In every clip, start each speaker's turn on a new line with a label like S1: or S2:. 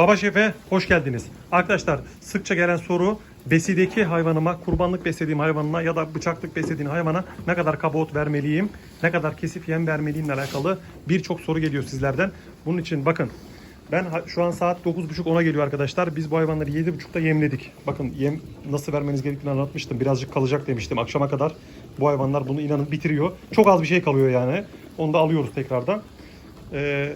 S1: Baba Şef'e hoş geldiniz. Arkadaşlar sıkça gelen soru besideki hayvanıma, kurbanlık beslediğim hayvanına ya da bıçaklık beslediğim hayvana ne kadar kaba ot vermeliyim, ne kadar kesip yem vermeliyimle alakalı birçok soru geliyor sizlerden. Bunun için bakın ben şu an saat 9.30-10'a geliyor arkadaşlar. Biz bu hayvanları 7.30'da yemledik. Bakın yem nasıl vermeniz gerektiğini anlatmıştım. Birazcık kalacak demiştim akşama kadar. Bu hayvanlar bunu inanın bitiriyor. Çok az bir şey kalıyor yani. Onu da alıyoruz tekrardan. Ee,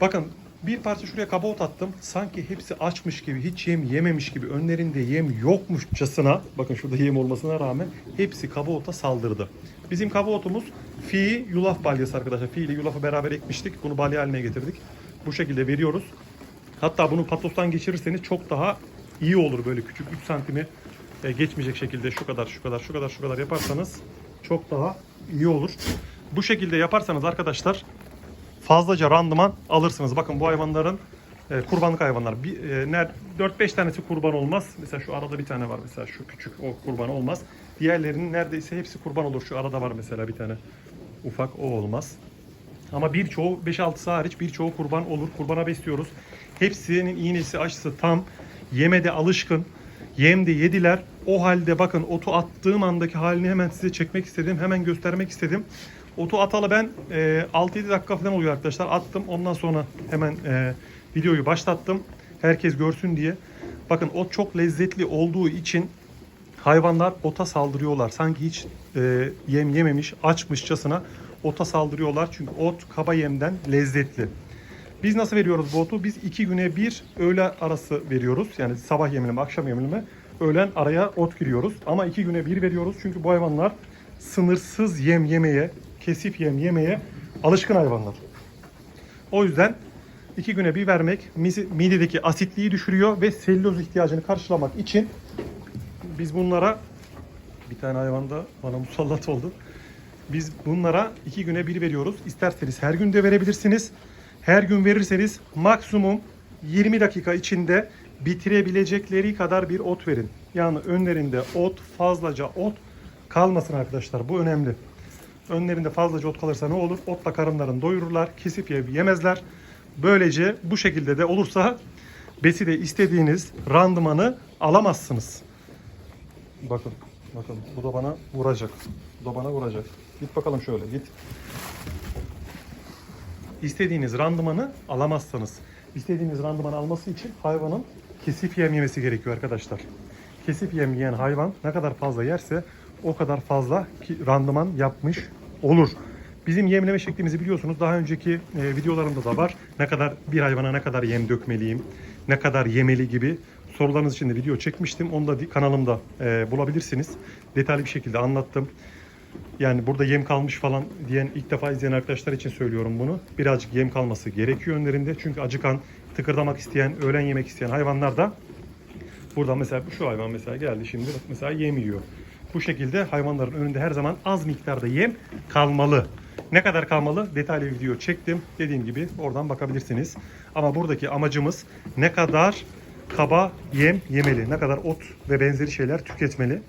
S1: Bakın bir parça şuraya kaba ot attım. Sanki hepsi açmış gibi, hiç yem yememiş gibi, önlerinde yem yokmuşçasına, bakın şurada yem olmasına rağmen hepsi kaba ota saldırdı. Bizim kaba otumuz fi yulaf balyası arkadaşlar. Fi ile yulafı beraber ekmiştik. Bunu balya haline getirdik. Bu şekilde veriyoruz. Hatta bunu patostan geçirirseniz çok daha iyi olur böyle küçük 3 santimi e, geçmeyecek şekilde şu kadar şu kadar şu kadar şu kadar yaparsanız çok daha iyi olur. Bu şekilde yaparsanız arkadaşlar fazlaca randıman alırsınız. Bakın bu hayvanların e, kurbanlık hayvanlar. Bir, e, ner- 4-5 tanesi kurban olmaz. Mesela şu arada bir tane var mesela şu küçük o kurban olmaz. Diğerlerinin neredeyse hepsi kurban olur. Şu arada var mesela bir tane ufak o olmaz. Ama birçoğu 5-6'sı hariç birçoğu kurban olur. Kurbana besliyoruz. Hepsinin iğnesi aşısı tam. Yemede alışkın. Yemde yediler. O halde bakın otu attığım andaki halini hemen size çekmek istedim. Hemen göstermek istedim. Otu atalı ben e, 6-7 dakika falan oluyor arkadaşlar. Attım. Ondan sonra hemen e, videoyu başlattım. Herkes görsün diye. Bakın ot çok lezzetli olduğu için hayvanlar ota saldırıyorlar. Sanki hiç e, yem yememiş, açmışçasına ota saldırıyorlar. Çünkü ot kaba yemden lezzetli. Biz nasıl veriyoruz bu otu? Biz iki güne bir öğle arası veriyoruz. Yani sabah yemine mi, akşam yemine mi? Öğlen araya ot giriyoruz. Ama iki güne bir veriyoruz. Çünkü bu hayvanlar sınırsız yem yemeye, kesif yem yemeye alışkın hayvanlar. O yüzden iki güne bir vermek midedeki asitliği düşürüyor ve selüloz ihtiyacını karşılamak için biz bunlara bir tane hayvan da bana musallat oldu. Biz bunlara iki güne bir veriyoruz. İsterseniz her gün de verebilirsiniz. Her gün verirseniz maksimum 20 dakika içinde bitirebilecekleri kadar bir ot verin. Yani önlerinde ot, fazlaca ot kalmasın arkadaşlar. Bu önemli. Önlerinde fazlaca ot kalırsa ne olur? Otla karınlarını doyururlar, kesip ye- yemezler. Böylece bu şekilde de olursa besi de istediğiniz randımanı alamazsınız. Bakın, bakın bu da bana vuracak. Bu da bana vuracak. Git bakalım şöyle, git. İstediğiniz randımanı alamazsanız, istediğiniz randımanı alması için hayvanın kesip yem yemesi gerekiyor arkadaşlar. Kesip yem yiyen hayvan ne kadar fazla yerse o kadar fazla randıman yapmış olur. Bizim yemleme şeklimizi biliyorsunuz. Daha önceki e, videolarımda da var. Ne kadar bir hayvana ne kadar yem dökmeliyim, ne kadar yemeli gibi sorularınız için de video çekmiştim. Onu da kanalımda e, bulabilirsiniz. Detaylı bir şekilde anlattım. Yani burada yem kalmış falan diyen ilk defa izleyen arkadaşlar için söylüyorum bunu. Birazcık yem kalması gerekiyor önlerinde. Çünkü acıkan, tıkırdamak isteyen, öğlen yemek isteyen hayvanlar da burada mesela şu hayvan mesela geldi şimdi mesela yem yiyor. Bu şekilde hayvanların önünde her zaman az miktarda yem kalmalı. Ne kadar kalmalı? Detaylı video çektim. Dediğim gibi oradan bakabilirsiniz. Ama buradaki amacımız ne kadar kaba yem yemeli, ne kadar ot ve benzeri şeyler tüketmeli.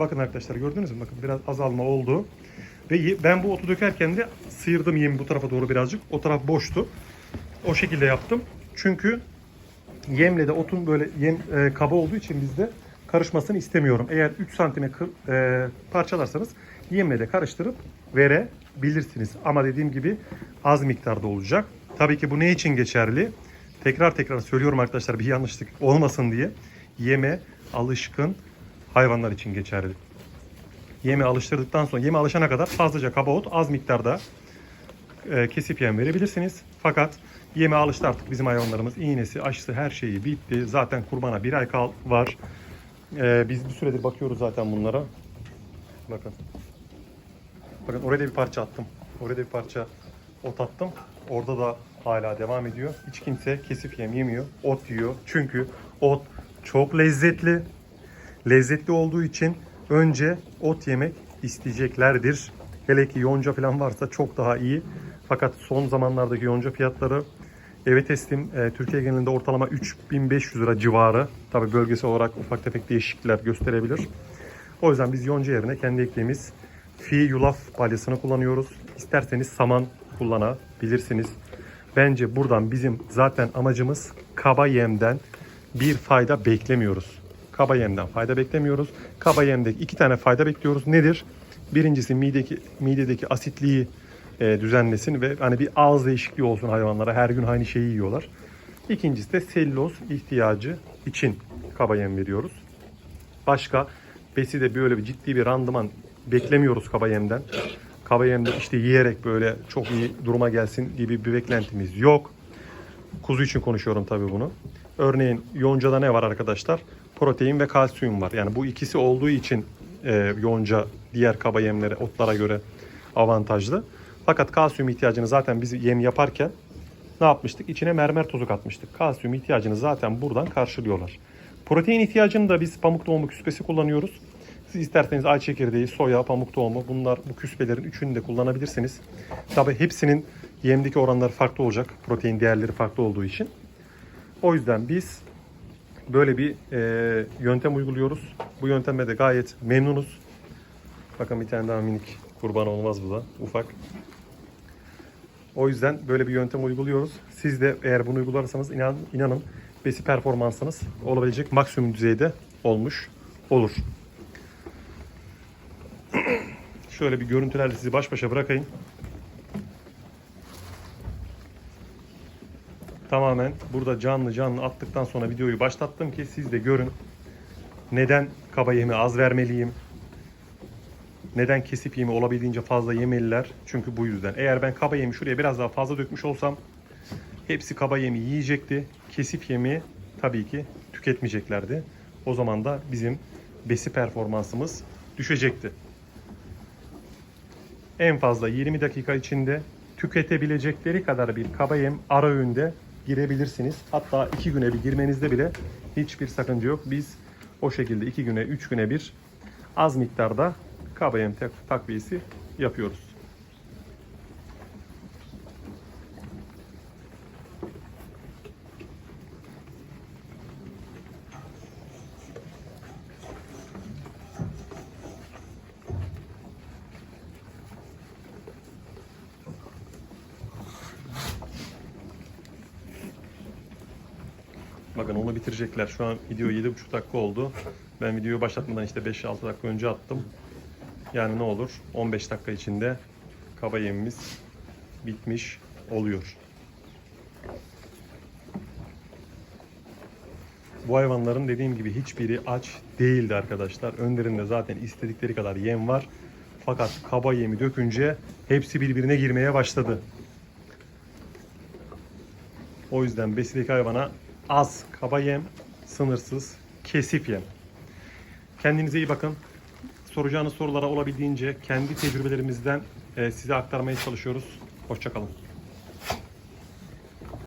S1: Bakın arkadaşlar gördünüz mü? Bakın biraz azalma oldu. Ve ben bu otu dökerken de sıyırdım yemi bu tarafa doğru birazcık. O taraf boştu. O şekilde yaptım. Çünkü yemle de otun böyle yem e, kaba olduğu için bizde karışmasını istemiyorum. Eğer 3 santime e, parçalarsanız yemle de karıştırıp verebilirsiniz. Ama dediğim gibi az miktarda olacak. Tabii ki bu ne için geçerli? Tekrar tekrar söylüyorum arkadaşlar bir yanlışlık olmasın diye. Yeme alışkın hayvanlar için geçerli. Yeme alıştırdıktan sonra yeme alışana kadar fazlaca kaba ot az miktarda e, kesip yem verebilirsiniz. Fakat yeme alıştı artık bizim hayvanlarımız. İğnesi, aşısı her şeyi bitti. Zaten kurbana bir ay kal var. E, biz bir süredir bakıyoruz zaten bunlara. Bakın. Bakın oraya da bir parça attım. Oraya da bir parça ot attım. Orada da hala devam ediyor. Hiç kimse kesip yem yemiyor. Ot yiyor. Çünkü ot çok lezzetli. Lezzetli olduğu için önce ot yemek isteyeceklerdir. Hele ki yonca falan varsa çok daha iyi. Fakat son zamanlardaki yonca fiyatları eve teslim e, Türkiye genelinde ortalama 3500 lira civarı. Tabi bölgesel olarak ufak tefek değişiklikler gösterebilir. O yüzden biz yonca yerine kendi ektiğimiz fi yulaf balyasını kullanıyoruz. İsterseniz saman kullanabilirsiniz. Bence buradan bizim zaten amacımız kaba yemden bir fayda beklemiyoruz. Kaba yemden fayda beklemiyoruz. Kaba yemde iki tane fayda bekliyoruz. Nedir? Birincisi mideki, midedeki asitliği e, düzenlesin ve hani bir ağız değişikliği olsun hayvanlara. Her gün aynı şeyi yiyorlar. İkincisi de selüloz ihtiyacı için kaba yem veriyoruz. Başka beside böyle bir ciddi bir randıman beklemiyoruz kaba yemden. Kaba yemde işte yiyerek böyle çok iyi duruma gelsin gibi bir beklentimiz yok. Kuzu için konuşuyorum tabii bunu. Örneğin yoncada ne var arkadaşlar? Protein ve kalsiyum var. Yani bu ikisi olduğu için e, yonca diğer kaba yemlere, otlara göre avantajlı. Fakat kalsiyum ihtiyacını zaten biz yem yaparken ne yapmıştık? İçine mermer tozu katmıştık. Kalsiyum ihtiyacını zaten buradan karşılıyorlar. Protein ihtiyacını da biz pamuk tohumu küspesi kullanıyoruz. Siz isterseniz ay çekirdeği, soya, pamuk tohumu bunlar bu küspelerin üçünü de kullanabilirsiniz. Tabi hepsinin yemdeki oranları farklı olacak. Protein değerleri farklı olduğu için. O yüzden biz böyle bir e, yöntem uyguluyoruz. Bu yönteme de gayet memnunuz. Bakın bir tane daha minik kurban olmaz bu da ufak. O yüzden böyle bir yöntem uyguluyoruz. Siz de eğer bunu uygularsanız inan, inanın besi performansınız olabilecek maksimum düzeyde olmuş olur. Şöyle bir görüntülerle sizi baş başa bırakayım. Tamamen burada canlı canlı attıktan sonra videoyu başlattım ki siz de görün. Neden kaba yemi az vermeliyim? Neden kesip yemi olabildiğince fazla yemeliler? Çünkü bu yüzden. Eğer ben kaba yemi şuraya biraz daha fazla dökmüş olsam hepsi kaba yemi yiyecekti. Kesip yemi tabii ki tüketmeyeceklerdi. O zaman da bizim besi performansımız düşecekti. En fazla 20 dakika içinde tüketebilecekleri kadar bir kaba yem ara öğünde girebilirsiniz. Hatta 2 güne bir girmenizde bile hiçbir sakınca yok. Biz o şekilde 2 güne 3 güne bir az miktarda tak- takviyesi yapıyoruz. Bakın onu bitirecekler. Şu an video 7,5 dakika oldu. Ben videoyu başlatmadan işte 5-6 dakika önce attım. Yani ne olur 15 dakika içinde kaba yemimiz bitmiş oluyor. Bu hayvanların dediğim gibi hiçbiri aç değildi arkadaşlar. Önlerinde zaten istedikleri kadar yem var. Fakat kaba yemi dökünce hepsi birbirine girmeye başladı. O yüzden besideki hayvana az kaba yem, sınırsız kesif yem. Kendinize iyi bakın. Soracağınız sorulara olabildiğince kendi tecrübelerimizden e, size aktarmaya çalışıyoruz. Hoşçakalın.